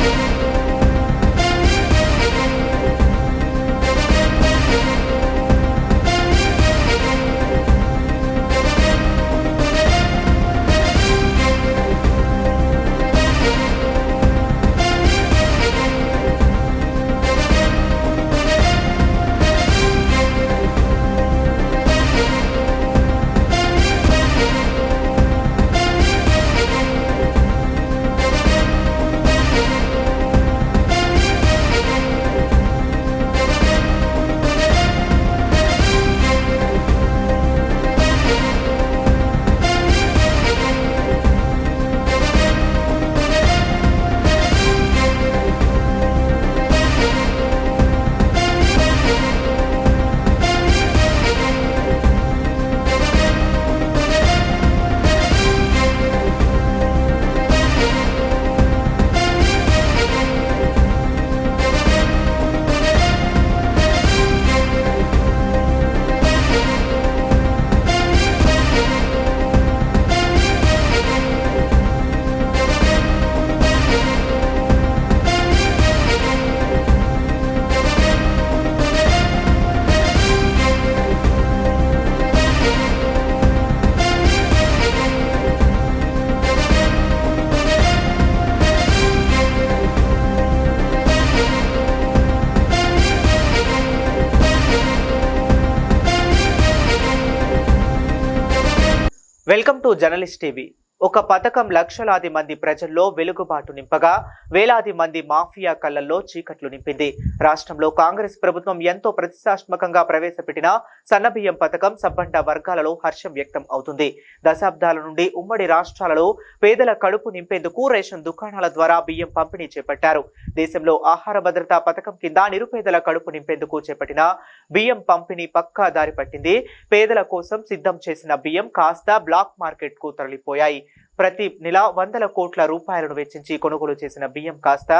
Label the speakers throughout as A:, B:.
A: Музика welcome to journalist TV ఒక పథకం లక్షలాది మంది ప్రజల్లో వెలుగుబాటు నింపగా వేలాది మంది మాఫియా కళ్ళల్లో చీకట్లు నింపింది. రాష్ట్రంలో కాంగ్రెస్ ప్రభుత్వం ఎంతో ప్రతిష్టాత్మకంగా ప్రవేశపెట్టిన సన్నబియ్యం పథకం సబ్బండ వర్గాలలో హర్షం వ్యక్తం అవుతుంది. దశాబ్దాల నుండి ఉమ్మడి రాష్ట్రాలలో పేదల కడుపు నింపేందుకు రేషన్ దుకాణాల ద్వారా బియ్యం పంపిణీ చేపట్టారు. దేశంలో ఆహార భద్రతా పథకం కింద నిరుపేదల కడుపు నింపేందుకు చేపట్టిన బియ్యం పంపిణీ పక్కా దారి పట్టింది. పేదల కోసం సిద్ధం చేసిన బియ్యం కాస్త బ్లాక్ మార్కెట్కు తరలిపోయాయి. ప్రతి నెల వందల కోట్ల రూపాయలను వెచ్చించి కొనుగోలు చేసిన బియ్యం కాస్త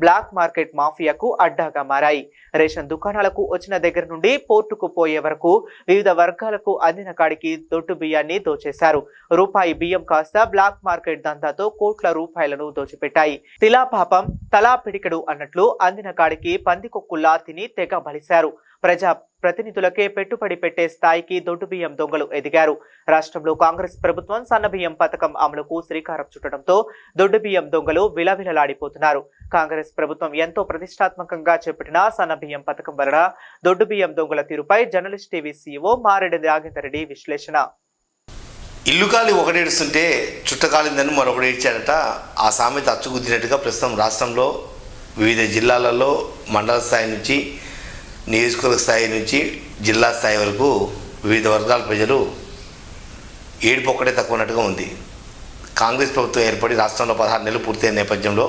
A: బ్లాక్ మార్కెట్ మాఫియాకు అడ్డాగా మారాయి. రేషన్ దుకాణాలకు వచ్చిన దగ్గర నుండి పోర్టుకు పోయే వరకు వివిధ వర్గాలకు అందిన కాడికి దొడ్డు బియ్యాన్ని దోచేశారు. రూపాయి బియ్యం కాస్త బ్లాక్ మార్కెట్ దందాతో కోట్ల రూపాయలను దోచిపెట్టాయి. తిలాపాపం తలా పిడికెడు అన్నట్లు అందిన కాడికి పందికొక్కుల్లా తిని తెగ బలిశారు. ప్రజా ప్రతినిధులకే పెట్టుబడి పెట్టే స్థాయికి దొడ్డు బియ్యం దొంగలు ఎదిగారు. రాష్ట్రంలో కాంగ్రెస్ ప్రభుత్వం సన్న బియ్యం పథకం అమలుకు శ్రీకారం చుట్టడంతో దొడ్డు బియ్యం దొంగలు విలవిలలాడిపోతున్నారు. కాంగ్రెస్ ప్రభుత్వం ఎంతో ప్రతిష్టాత్మకంగా చేపట్టిన సన్న బియ్యం పథకం వలన దొడ్డు బియ్యం దొంగల తీరుపై journalist TV CEO Mareddy Ragender Reddy Reddy విశ్లేషణ.
B: ఇల్లు కాలి ఒకటేడుస్తుంటే చుట్టకాలిందని మరొకటి ఏడ్చాడట. ఆ సామెత అచ్చుగుద్దినట్టుగా ప్రస్తుతం రాష్ట్రంలో వివిధ జిల్లాలలో మండల స్థాయి నుంచి నియోజకవర్గ స్థాయి నుంచి జిల్లా స్థాయి వరకు వివిధ వర్గాల ప్రజలు ఏడుపు ఒక్కటే తక్కువ ఉన్నట్టుగా ఉంది. కాంగ్రెస్ ప్రభుత్వం ఏర్పడి రాష్ట్రంలో పదహారు నెలలు పూర్తయిన నేపథ్యంలో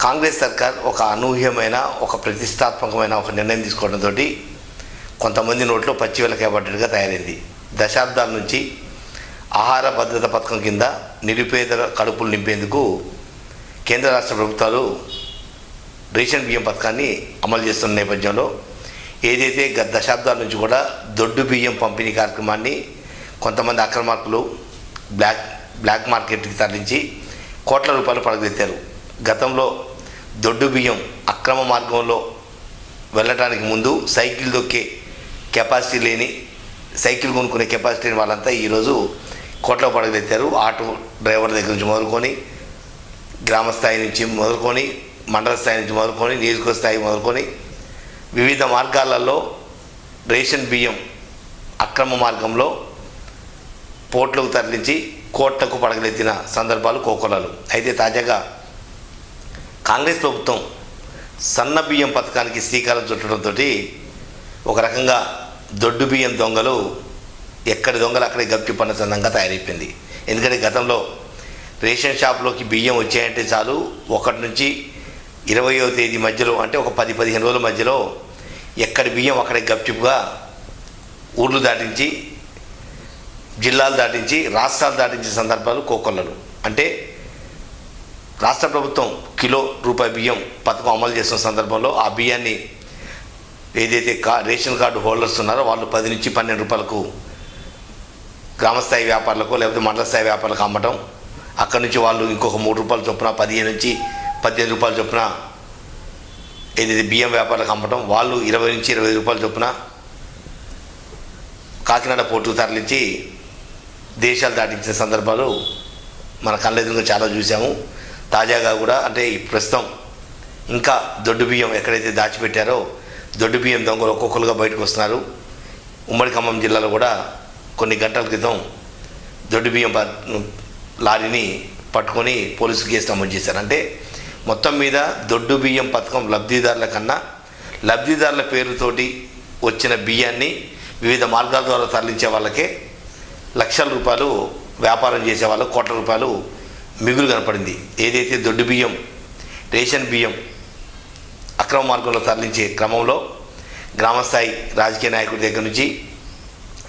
B: కాంగ్రెస్ సర్కార్ ఒక అనూహ్యమైన ఒక ప్రతిష్టాత్మకమైన ఒక నిర్ణయం తీసుకోవడంతో కొంతమంది నోట్లో పచ్చి వెలకేపడ్డట్టుగా తయారైంది. దశాబ్దాల నుంచి ఆహార భద్రత పథకం కింద నిరుపేదల కడుపులు నింపేందుకు కేంద్ర రాష్ట్ర ప్రభుత్వాలు రేషన్ బియ్యం పథకాన్ని అమలు చేస్తున్న నేపథ్యంలో ఏదైతే గత దశాబ్దాల నుంచి కూడా దొడ్డు బియ్యం పంపిణీ కార్యక్రమాన్ని కొంతమంది అక్రమార్కులు బ్లాక్ బ్లాక్ మార్కెట్కి తరలించి కోట్ల రూపాయలు పడగెత్తారు గతంలో దొడ్డు బియ్యం అక్రమ మార్గంలో వెళ్ళటానికి ముందు సైకిల్ దొక్కే కెపాసిటీ లేని సైకిల్ కొనుక్కునే కెపాసిటీ లేని వాళ్ళంతా ఈరోజు కోట్ల పడగెత్తారు ఆటో డ్రైవర్ దగ్గర నుంచి మొదలుకొని గ్రామ స్థాయి నుంచి మొదలుకొని మండల స్థాయి నుంచి మొదలుకొని నియోజకవర్గ స్థాయి మొదలుకొని వివిధ మార్గాలలో రేషన్ బియ్యం అక్రమ మార్గంలో పోర్టులకు తరలించి కోట్లకు పడగలెత్తిన సందర్భాలు కోకొలలు. అయితే తాజాగా కాంగ్రెస్ ప్రభుత్వం సన్న బియ్యం పథకానికి శ్రీకారం చుట్టడంతో ఒక రకంగా దొడ్డు బియ్యం దొంగలు ఎక్కడి దొంగలు అక్కడే గప్పి పన్న సందంగా తయారైపోయింది. ఎందుకంటే గతంలో రేషన్ షాప్లోకి బియ్యం వచ్చాయంటే చాలు ఒకటి నుంచి ఇరవయో తేదీ మధ్యలో అంటే ఒక పది పదిహేను రోజుల మధ్యలో ఎక్కడి బియ్యం అక్కడే గప్చిప్గా ఊర్లు దాటించి జిల్లాలు దాటించి రాష్ట్రాలు దాటించే సందర్భాలు కోకొల్లలు. అంటే రాష్ట్ర ప్రభుత్వం కిలో రూపాయి బియ్యం పథకం అమలు చేసిన సందర్భంలో ఆ బియ్యాన్ని ఏదైతే కా రేషన్ కార్డు హోల్డర్స్ ఉన్నారో వాళ్ళు పది నుంచి పన్నెండు రూపాయలకు గ్రామస్థాయి వ్యాపారులకు లేకపోతే మండల స్థాయి వ్యాపారులకు అమ్మటం. అక్కడి నుంచి వాళ్ళు ఇంకొక మూడు రూపాయల చొప్పున పదిహేను నుంచి పద్దెనిమిది రూపాయల చొప్పున ఏదైతే బియ్యం వ్యాపారులకు అమ్మటం వాళ్ళు ఇరవై నుంచి ఇరవై రూపాయలు రూపాయల చొప్పున కాకినాడ పోర్టుకు తరలించి దేశాలు దాటించిన సందర్భాలు మన కళ్ళెదురుగా చాలా చూసాము తాజాగా కూడా అంటే ఈ ప్రస్తుతం ఇంకా దొడ్డు బియ్యం ఎక్కడైతే దాచిపెట్టారో దొడ్డు బియ్యం దొంగలు ఒక్కొక్కరుగా బయటకు వస్తున్నారు. ఉమ్మడి ఖమ్మం జిల్లాలో కూడా కొన్ని గంటల క్రితం దొడ్డు బియ్యం ప- లారీని పట్టుకొని పోలీసు కేసు నమోదు చేశారు. అంటే మొత్తం మీద దొడ్డు బియ్యం పథకం లబ్ధిదారుల కన్నా లబ్ధిదారుల పేరుతోటి వచ్చిన బియ్యాన్ని వివిధ మార్గాల ద్వారా తరలించే వాళ్ళకే లక్షల రూపాయలు వ్యాపారం చేసే వాళ్ళు కోట్ల రూపాయలు మిగులు కనపడింది. ఏదైతే దొడ్డు బియ్యం రేషన్ బియ్యం అక్రమ మార్గంలో తరలించే క్రమంలో గ్రామస్థాయి రాజకీయ నాయకుడి దగ్గర నుంచి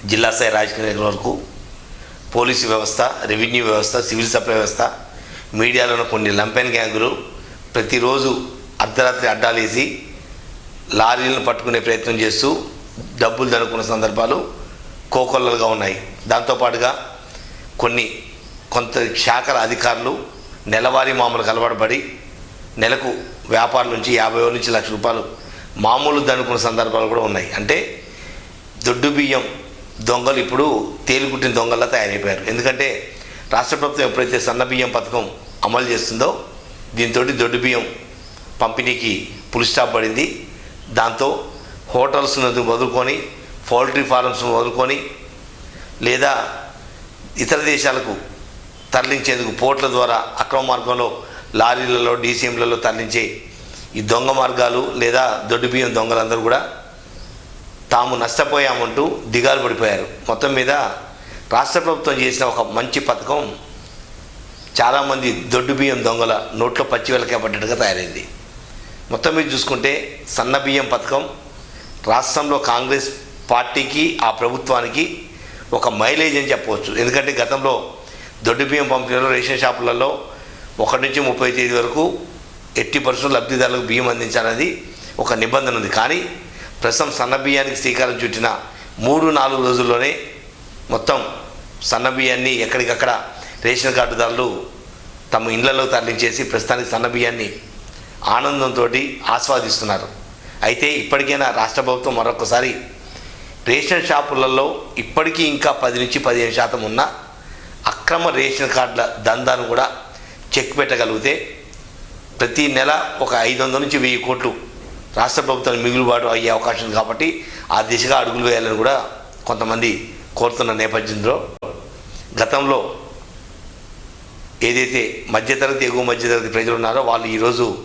B: జిల్లా స్థాయి రాజకీయ నాయకుల వరకు పోలీసు వ్యవస్థ రెవెన్యూ వ్యవస్థ సివిల్ సప్లై వ్యవస్థ మీడియాలోని కొన్ని లంపెన్ గ్యాంగులు ప్రతిరోజు అర్ధరాత్రి అడ్డాలేసి లారీలను పట్టుకునే ప్రయత్నం చేస్తూ డబ్బులు దనుకున్న సందర్భాలు కోకొల్లలుగా ఉన్నాయి. దాంతోపాటుగా కొన్ని కొంత శాఖల అధికారులు నెలవారీ మామూలు అలవాటుపడి నెలకు వ్యాపారుల నుంచి యాభై వేల నుంచి లక్ష రూపాయలు మామూలు దనుకున్న సందర్భాలు కూడా ఉన్నాయి. అంటే దొడ్డు బియ్యం దొంగలు ఇప్పుడు తేలికుట్టిన దొంగల్లా తయారైపోయారు. ఎందుకంటే రాష్ట్ర ప్రభుత్వం ఎప్పుడైతే సన్న బియ్యం పథకం అమలు చేస్తుందో దీంతో దొడ్డు బియ్యం పంపిణీకి పులి స్టాప్ పడింది. దాంతో హోటల్స్ వదులుకొని పౌల్ట్రీ ఫార్మ్స్ వదులుకొని లేదా ఇతర దేశాలకు తరలించేందుకు పోర్ట్ల ద్వారా అక్రమ మార్గంలో లారీలలో డీసీఎంలలో తరలించే ఈ దొంగ మార్గాలు లేదా దొడ్డు బియ్యం దొంగలందరూ కూడా తాము నష్టపోయామంటూ దిగాలు పడిపోయారు. మొత్తం మీద రాష్ట్ర ప్రభుత్వం చేసిన ఒక మంచి పథకం చాలామంది దొడ్డు బియ్యం దొంగల నోట్లో పచ్చి వెలకే పడ్డట్టుగా తయారైంది. మొత్తం మీద చూసుకుంటే సన్న బియ్యం పథకం రాష్ట్రంలో కాంగ్రెస్ పార్టీకి ఆ ప్రభుత్వానికి ఒక మైలేజ్ అని చెప్పవచ్చు. ఎందుకంటే గతంలో దొడ్డు బియ్యం పంపిణీలో రేషన్ షాపులలో ఒకటి నుంచి ముప్పై తేదీ వరకు ఎట్టి పర్సెంట్ లబ్ధిదారులకు బియ్యం అందించాలనేది ఒక నిబంధన ఉంది. కానీ ప్రస్తుతం సన్న బియ్యానికి శ్రీకారం చుట్టిన మూడు నాలుగు రోజుల్లోనే మొత్తం సన్న బియ్యాన్ని ఎక్కడికక్కడ రేషన్ కార్డుదారులు తమ ఇండ్లలో తరలించేసి ప్రస్తుతానికి సన్నబియ్యాన్ని ఆనందంతో ఆస్వాదిస్తున్నారు. అయితే ఇప్పటికైనా రాష్ట్ర ప్రభుత్వం మరొకసారి రేషన్ షాపులలో ఇప్పటికీ ఇంకా పది నుంచి పదిహేను శాతం ఉన్న అక్రమ రేషన్ కార్డుల దందాను కూడా చెక్ పెట్టగలిగితే ప్రతి నెల ఒక ఐదు వందల నుంచి వెయ్యి కోట్లు రాష్ట్ర ప్రభుత్వానికి మిగులుబాటు అయ్యే అవకాశం కాబట్టి ఆ దిశగా అడుగులు వేయాలని కూడా కొంతమంది కోరుతున్న నేపథ్యంలో గతంలో ఏదైతే మధ్యతరగతి ఎగువ మధ్యతరగతి ప్రజలు ఉన్నారో వాళ్ళు ఈరోజు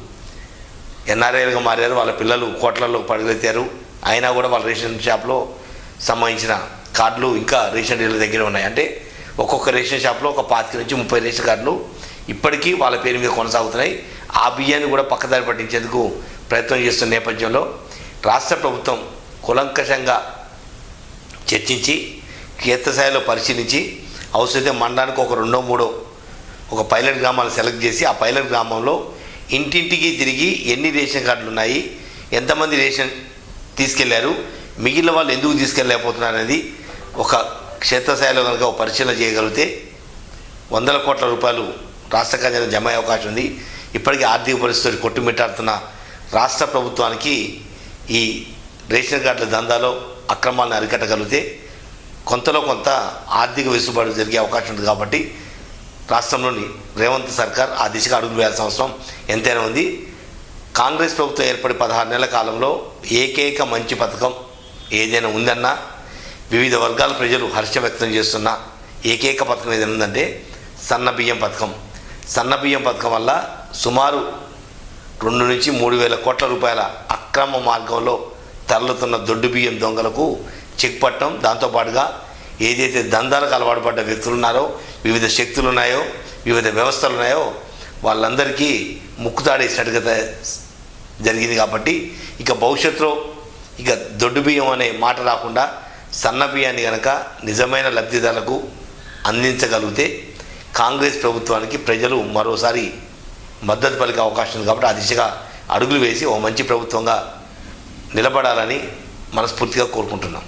B: ఎన్ఆర్ఐలుగా మారారు వాళ్ళ పిల్లలు కోట్లలో పడగలెత్తారు అయినా కూడా వాళ్ళ రేషన్ షాప్లో సంబంధించిన కార్డులు ఇంకా రేషన్ డీలర్ దగ్గర ఉన్నాయి. అంటే ఒక్కొక్క రేషన్ షాప్లో ఒక పాతిక నుంచి ముప్పై రేషన్ కార్డులు ఇప్పటికీ వాళ్ళ పేరు మీద కొనసాగుతున్నాయి. ఆ బియ్యాన్ని కూడా పక్కదారి పట్టించేందుకు ప్రయత్నం చేస్తున్న నేపథ్యంలో రాష్ట్ర ప్రభుత్వం కులంకషంగా చర్చించి క్షేత్రస్థాయిలో పరిశీలించి అవసరమైతే మండలానికి ఒక రెండో మూడో ఒక పైలట్ గ్రామాలు సెలెక్ట్ చేసి ఆ పైలట్ గ్రామంలో ఇంటింటికి తిరిగి ఎన్ని రేషన్ కార్డులు ఉన్నాయి ఎంతమంది రేషన్ తీసుకెళ్ళారు మిగిలిన వాళ్ళు ఎందుకు తీసుకెళ్ళలేకపోతున్నారు అనేది ఒక క్షేత్రస్థాయిలో కనుక ఒక పరిశీలన చేయగలిగితే వందల కోట్ల రూపాయలు రాష్ట్ర ఖజానా జమ అయ్యే అవకాశం ఉంది. ఇప్పటికీ ఆర్థిక పరిస్థితులు కొట్టుమిట్టాడుతున్న రాష్ట్ర ప్రభుత్వానికి ఈ రేషన్ కార్డుల దందాలో అక్రమాలను అరికట్టగలిగితే కొంతలో కొంత ఆర్థిక వెసులుబాటు జరిగే అవకాశం ఉంది కాబట్టి రాష్ట్రంలోని రేవంత్ సర్కార్ ఆ దిశగా అడుగులు వేయాల్సిన అవసరం ఎంతైనా ఉంది. కాంగ్రెస్ ప్రభుత్వం ఏర్పడి పదహారు నెలల కాలంలో ఏకైక మంచి పథకం ఏదైనా ఉందన్నా వివిధ వర్గాల ప్రజలు హర్షం వ్యక్తం చేస్తున్న ఏకైక పథకం ఏదైనా ఉందంటే సన్న బియ్యం పథకం. సన్న బియ్యం పథకం వల్ల సుమారు రెండు నుంచి మూడు వేల కోట్ల రూపాయల అక్రమ మార్గంలో తరలుతున్న దొడ్డు బియ్యం దొంగలకు చెక్ పట్టడం దాంతోపాటుగా ఏదైతే దందాలకు అలవాటు పడ్డ వ్యక్తులు ఉన్నారో వివిధ శక్తులు ఉన్నాయో వివిధ వ్యవస్థలు ఉన్నాయో వాళ్ళందరికీ ముక్కుతాడేసినట్టుగా జరిగింది కాబట్టి ఇక భవిష్యత్తులో ఇక దొడ్డు బియ్యం అనే మాట రాకుండా సన్న బియ్యాన్ని కనుక నిజమైన లబ్ధిదారులకు అందించగలిగితే కాంగ్రెస్ ప్రభుత్వానికి ప్రజలు మరోసారి మద్దతు పలికే అవకాశం ఉంది కాబట్టి ఆ దిశగా అడుగులు వేసి ఓ మంచి ప్రభుత్వంగా నిలబడాలని మనస్ఫూర్తిగా కోరుకుంటున్నాం.